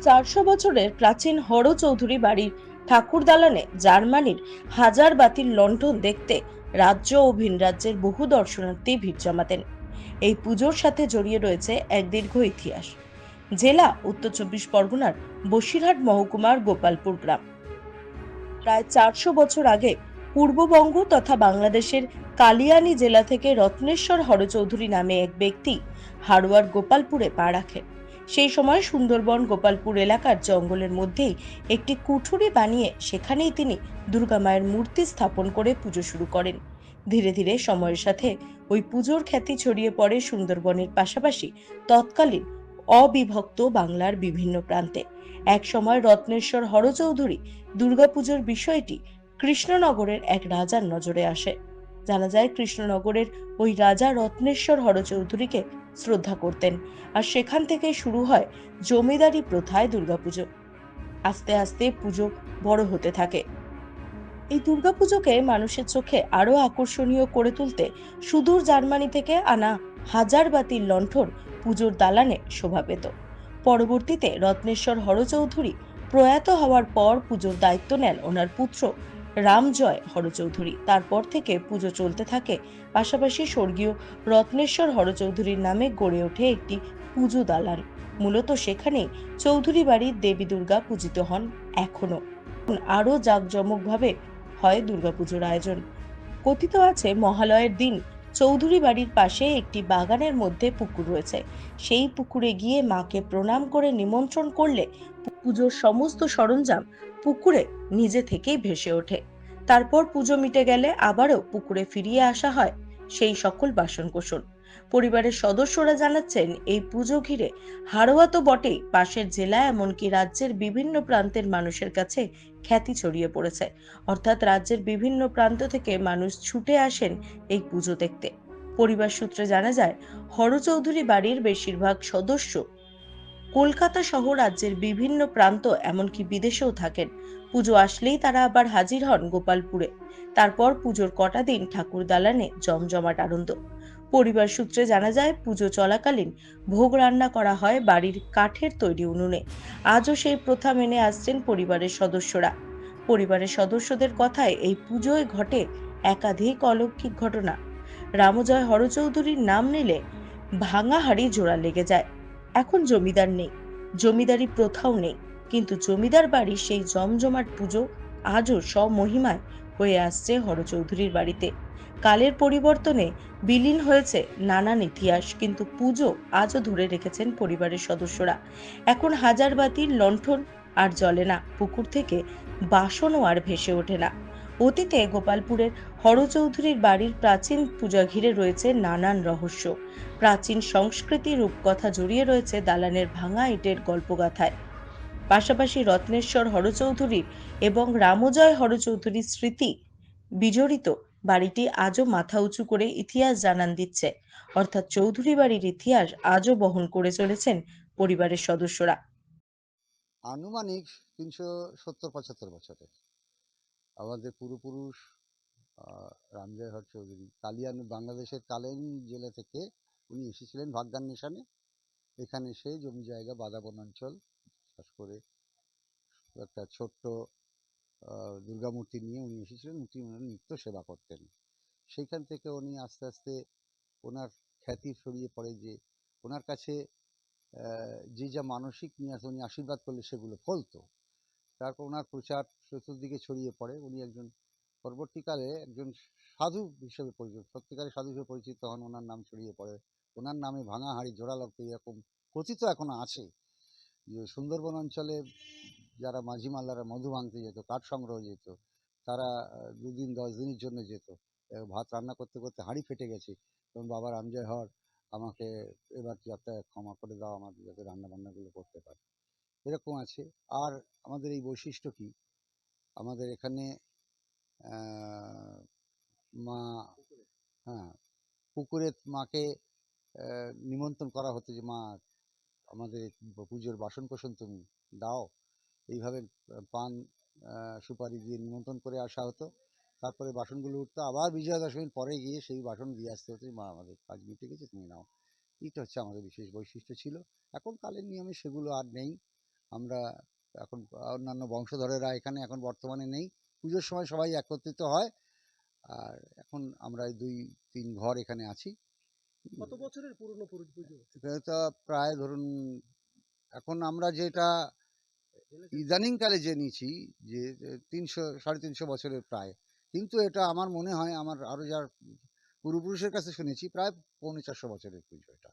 চারশো বছরের প্রাচীন হর চৌধুরী বাড়ির ঠাকুর দালানে জার্মানির হাজার বাতির লণ্ঠন দেখতে রাজ্য ও ভিন রাজ্যের বহু দর্শনার্থী ভিড় জমাতেন। এই পুজোর সাথে জড়িয়ে রয়েছে এক দীর্ঘ ইতিহাস। জেলা, উত্তর চব্বিশ পরগনার বসিরহাট মহকুমার গোপালপুর গ্রাম। প্রায় চারশো বছর আগে পূর্ববঙ্গ তথা বাংলাদেশের কালিয়ানি জেলা থেকে রত্নেশ্বর হরচৌধুরী নামে এক ব্যক্তি হাড়োয়ার গোপালপুরে পা রাখেন। সেই সময় সুন্দরবন গোপালপুর এলাকার জঙ্গলের মধ্যেই একটি কুঠুরি বানিয়ে সেখানেই তিনি দুর্গা মায়ের মূর্তি স্থাপন করে পুজো শুরু করেন। ধীরে ধীরে সময়ের সাথে ওই পুজোর খ্যাতি ছড়িয়ে পড়ে সুন্দরবনের পাশাপাশি তৎকালীন অবিভক্ত বাংলার বিভিন্ন প্রান্তে। এক সময় রত্নেশ্বর হরচৌধুরী দুর্গাপুজোর বিষয়টি কৃষ্ণনগরের এক রাজার নজরে আসে। জানা যায় কৃষ্ণনগরের ওই রাজা রত্নেশ্বর হরচৌধুরীকে শ্রদ্ধা করতেন আর সেখান থেকে শুরু হয় জমিদারি প্রথায় দুর্গাপুজো। আস্তে আস্তে পুজো বড় হতে থাকে। এই দুর্গাপুজোকে মানুষের চোখে আরও আকর্ষণীয় করে তুলতে সুদূর জার্মানি থেকে আনা হাজার বাতির লণ্ঠন পুজোর দালানে শোভা পেত। পরবর্তীতে রত্নেশ্বর হরচৌধুরী প্রয়াত হওয়ার পর পুজোর দায়িত্ব নেন ওনার পুত্র রামজয় হরচৌধুরী। তারপর থেকে পুজো চলতে থাকে। পাশাপাশি স্বর্গীয় রত্নেশ্বর হরচৌধুরীর নামে গড়ে ওঠে একটি পুজো দালান। মূলত সেখানেই চৌধুরী বাড়ির দেবী দুর্গা পূজিত হন এখনও আরও জাঁকজমকভাবে হয় দুর্গাপুজোর আয়োজন। কথিত আছে, মহালয়ের দিন চৌধুরী বাড়ির পাশে একটি বাগানের মধ্যে পুকুর রয়েছে। সেই পুকুরে গিয়ে মাকে প্রণাম করে নিমন্ত্রণ করলে পুজোর সমস্ত সরঞ্জাম পুকুরে নিজে থেকেই ভেসে ওঠে। তারপর পুজো মিটে গেলে আবারও পুকুরে ফিরিয়ে আসা হয় সেই সকল বাসনকোসন পরিবারের সদস্যরা জানাচ্ছেন, এই পুজো ঘিরে হাড়োয়া তো বটেই, পাশের জেলা এমনকি রাজ্যের বিভিন্ন প্রান্তের মানুষের কাছে খ্যাতি ছড়িয়ে পড়েছে। অর্থাৎ রাজ্যের বিভিন্ন প্রান্ত থেকে মানুষ ছুটে আসেন এই পুজো দেখতে। পরিবার সূত্রে জানা যায়, হরচৌধুরী বাড়ির বেশিরভাগ সদস্য কলকাতা সহ রাজ্যের বিভিন্ন প্রান্ত, এমনকি বিদেশেও থাকেন। পুজো আসলেই তারা আবার হাজির হন গোপালপুরে। তারপর পুজোর কটা দিন ঠাকুর দালানে জমজমাট আনন্দ। পরিবার সূত্রে জানা যায়, পুজো চলাকালীন ভোগ রান্না করা হয় বাড়ির কাঠের তৈরি উনুনে। আজও সেই প্রথা মেনে আসছেন পরিবারের সদস্যরা। পরিবারের সদস্যদের কথায় এই পুজোয় ঘটে একাধিক অলৌকিক ঘটনা। রামজয় হরচৌধুরীর নাম নিলে ভাঙা হাড়ি জোড়া লেগে যায়। এখন জমিদার নেই, জমিদারি প্রথাও নেই, কিন্তু জমিদার বাড়ির সেই জমজমাট পুজো আজও স্বমহিমায় হয়ে আসছে হরচৌধুরীর বাড়িতে। কালের পরিবর্তনে বিলীন হয়েছে নানান ইতিহাস, কিন্তু পুজো আজও ধরে রেখেছেন পরিবারের সদস্যরা। এখন হাজার বাতির লণ্ঠন আর জ্বলে না, পুকুর থেকে বাসনও আর ভেসে ওঠে না। অতীতে গোপালপুরের হরচৌধুরীর বাড়ির প্রাচীন পূজা ঘিরে রয়েছে নানান রহস্য। প্রাচীন সংস্কৃতি রূপকথা জড়িয়ে রয়েছে দালানের ভাঙা ইটের গল্পগাথায়। পাশাপাশি রত্নেশ্বর হরচৌধুরীর এবং রামজয় হরচৌধুরীর স্মৃতি বিজড়িত। বাড়িটি আজও মাথা উঁচু করে ইতিহাস জানান দিচ্ছে। অর্থাৎ চৌধুরী বাড়ির ইতিহাস আজও বহন করে চলেছেন পরিবারের সদস্যরা। আনুমানিক তিনশো সত্তর পঁচাত্তর বছরের। আমাদের পূর্বপুরুষ রামজয় চৌধুরী কালিয়ান বাংলাদেশের কালেন জেলা থেকে উনি এসেছিলেন ভাগ্যান ভাগ্যান্বেষণে। এখানে এসে জমি জায়গা বাদাবন অঞ্চল চাষ করে একটা ছোট্ট আহ, দুর্গা মূর্তি নিয়ে উনি এসেছিলেন। উনি নিত্য সেবা করতেন। সেইখান থেকে উনি আস্তে আস্তে ওনার খ্যাতি ছড়িয়ে পড়ে যে ওনার কাছে যে যা মানসিক নিয়ে আসে উনি আশীর্বাদ করলে সেগুলো ফলতো। তারপর ওনার প্রচার চতুর্দিকে ছড়িয়ে পড়ে। উনি একজন পরবর্তীকালে একজন সাধু হিসেবে পরিচিত সত্যিকারে সাধু হিসেবে পরিচিত হন ওনার নাম ছড়িয়ে পড়ে। ওনার নামে ভাঙা হাড়ি, জোড়া এরকম কথিত এখনও আছে যে সুন্দরবন অঞ্চলে যারা মাঝি মাল্লারা মধু ভাঙতে যেত, কাঠ সংগ্রহ যেত, তারা দুদিন, দশ দিনের জন্য যেত। ভাত রান্না করতে করতে হাঁড়ি ফেটে গেছে। তখন বাবা রামজয় হর আমাকে এবার যাতে ক্ষমা করে দাও আমার যাতে রান্না বান্নাগুলো করতে পারে। এরকম আছে। আর আমাদের এই বৈশিষ্ট্য কি? আমাদের এখানে মা হ্যাঁ পুকুরে মাকে নিমন্ত্রণ করা হতো যে, মা, আমাদের পুজোর বাসন কোসন তুমি দাও। এইভাবে পান সুপারি দিয়ে নিমন্ত্রণ করে আসা হতো। তারপরে বাসনগুলো উঠতো। আবার বিজয়া দশমীর পরে গিয়ে সেই বাসন দিয়ে আসতে হতো মা, আমাদের কাজ মিটে গেছে, তুমি নাও। এইটা হচ্ছে আমাদের বিশেষ বৈশিষ্ট্য ছিল। এখন কালের নিয়মে সেগুলো আর নেই। আমরা এখন অন্যান্য বংশধরেরা এখানে এখন বর্তমানে নেই। পুজোর সময় সবাই একত্রিত হয়। আর এখন আমরা এই দুই তিন ঘর এখানে আছি। কত বছরের পুরনো পুরো পুজো? তো প্রায় ধরুন এখন আমরা যেটা ইদানিংকালে জেনেছি যে তিনশো সাড়ে তিনশো বছরের প্রায়। কিন্তু এটা আমার মনে হয় আমার আরও যার পূর্বপুরুষের কাছে শুনেছি প্রায় পৌনে চারশো বছরের পুজো এটা।